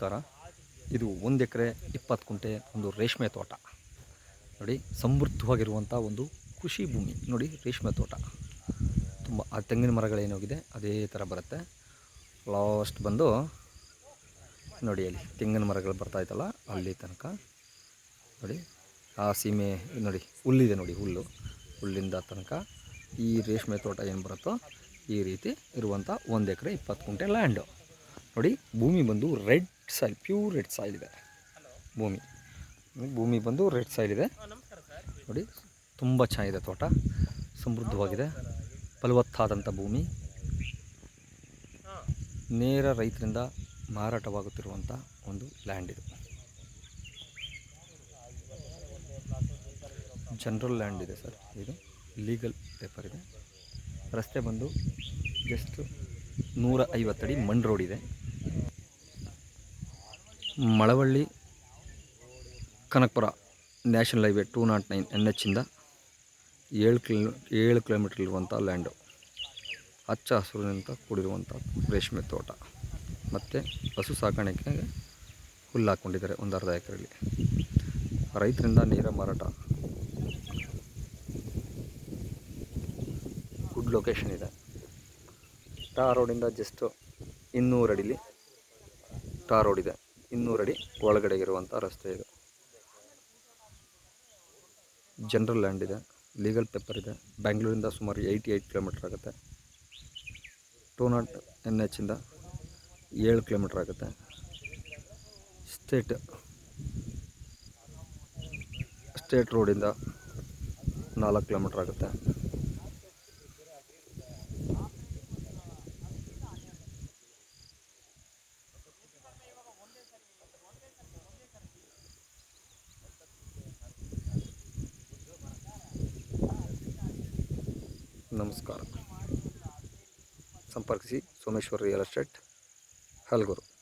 ನಮಸ್ಕಾರ. ಇದು ಒಂದು ಎಕರೆ ಇಪ್ಪತ್ತು ಕುಂಟೆ ಒಂದು ರೇಷ್ಮೆ ತೋಟ. ನೋಡಿ ಸಮೃದ್ಧವಾಗಿರುವಂಥ ಒಂದು ಕೃಷಿ ಭೂಮಿ. ನೋಡಿ, ರೇಷ್ಮೆ ತೋಟ. ತುಂಬ ಆ ತೆಂಗಿನ ಮರಗಳೇನೋಗಿದೆ ಅದೇ ಥರ ಬರುತ್ತೆ. ಲಾಸ್ಟ್ ಬಂದು ನೋಡಿ, ಅಲ್ಲಿ ತೆಂಗಿನ ಮರಗಳು ಬರ್ತಾ ಇತ್ತಲ್ಲ, ಅಲ್ಲಿ ತನಕ. ನೋಡಿ, ಆ ಸೀಮೆ, ನೋಡಿ, ಹುಲ್ಲಿದೆ ನೋಡಿ, ಹುಲ್ಲು. ಹುಲ್ಲಿಂದ ತನಕ ಈ ರೇಷ್ಮೆ ತೋಟ ಏನು ಬರುತ್ತೋ ಈ ರೀತಿ ಇರುವಂಥ ಒಂದು ಎಕರೆ ಇಪ್ಪತ್ತು ಕುಂಟೆ ಲ್ಯಾಂಡು ನೋಡಿ, ಭೂಮಿ ಬಂದು red soil pure red soil ಇದೆ. ಭೂಮಿ. ಭೂಮಿ ಬಂದು ರೆಡ್ ಸಾಯಿಲ್ ಇದೆ. ನೋಡಿ ತುಂಬ ಚೆನ್ನಾಗಿದೆ ತೋಟ. ಸಮೃದ್ಧವಾಗಿದೆ. ಫಲವತ್ತಾದಂಥ ಭೂಮಿ. ನೇರ ರೈತರಿಂದ ಮಾರಾಟವಾಗುತ್ತಿರುವಂಥ ಒಂದು ಲ್ಯಾಂಡ್ ಇದು. ಜನರಲ್ ಲ್ಯಾಂಡ್ ಇದೆ ಸರ್ ಇದು. ಲೀಗಲ್ ಪೇಪರ್ ಇದೆ. ರಸ್ತೆ ಬಂದು ಜಸ್ಟ್ ನೂರ ಐವತ್ತಡಿ ಮಣ್ ರೋಡ್ ಇದೆ. Malavalli, Kanakapura national highway two not nine N ಎಚ್ಚಿಂದ ಏಳು ಕಿಲೋ, ಏಳು ಕಿಲೋಮೀಟ್ರ್ ಇರುವಂಥ ಲ್ಯಾಂಡು ಹಚ್ಚ ಹಸಿರಿನಿಂದ ಕೂಡಿರುವಂಥ ರೇಷ್ಮೆ ತೋಟ. ಮತ್ತು ಹಸು ಸಾಕಾಣಿಕೆಗೆ ಹುಲ್ಲು ಹಾಕ್ಕೊಂಡಿದ್ದಾರೆ ಒಂದು ಅರ್ಧ ಎಕರೆಯಲ್ಲಿ. ರೈತರಿಂದ ನೇರ ಮಾರಾಟ. ಗುಡ್ ಲೊಕೇಶನ್ ಇದೆ. ಟಾರ್ ರೋಡಿಂದ ಜಸ್ಟು ಇನ್ನೂರು ಅಡಿಲಿ ಟಾರ್ ರೋಡ್ ಇದೆ. ಇನ್ನೂರು ಅಡಿ ಒಳಗಡೆ ಇರುವಂಥ ರಸ್ತೆ ಇದು. ಜನರಲ್ ಲ್ಯಾಂಡ್ ಇದೆ ಲೀಗಲ್ ಪೇಪರ್ ಇದೆ. ಬ್ಯಾಂಗ್ಳೂರಿಂದ ಸುಮಾರು ಏಯ್ಟಿ ಏಯ್ಟ್ ಕಿಲೋಮೀಟ್ರ್ ಆಗುತ್ತೆ ಟೂ ನಾಟ್ ಎನ್ ಎಚ್ಚಿಂದ ಏಳು ಕಿಲೋಮೀಟ್ರ್ ಆಗುತ್ತೆ. ಸ್ಟೇಟ್ ಸ್ಟೇಟ್ ರೋಡಿಂದ ನಾಲ್ಕು ಕಿಲೋಮೀಟ್ರ್ ಆಗುತ್ತೆ. ನಮಸ್ಕಾರ. ಸಂಪರ್ಕಿಸಿ ಸೋಮೇಶ್ವರ್ ರಿಯಲ್ ಎಸ್ಟೇಟ್ ಹಲ್ಗೂರು.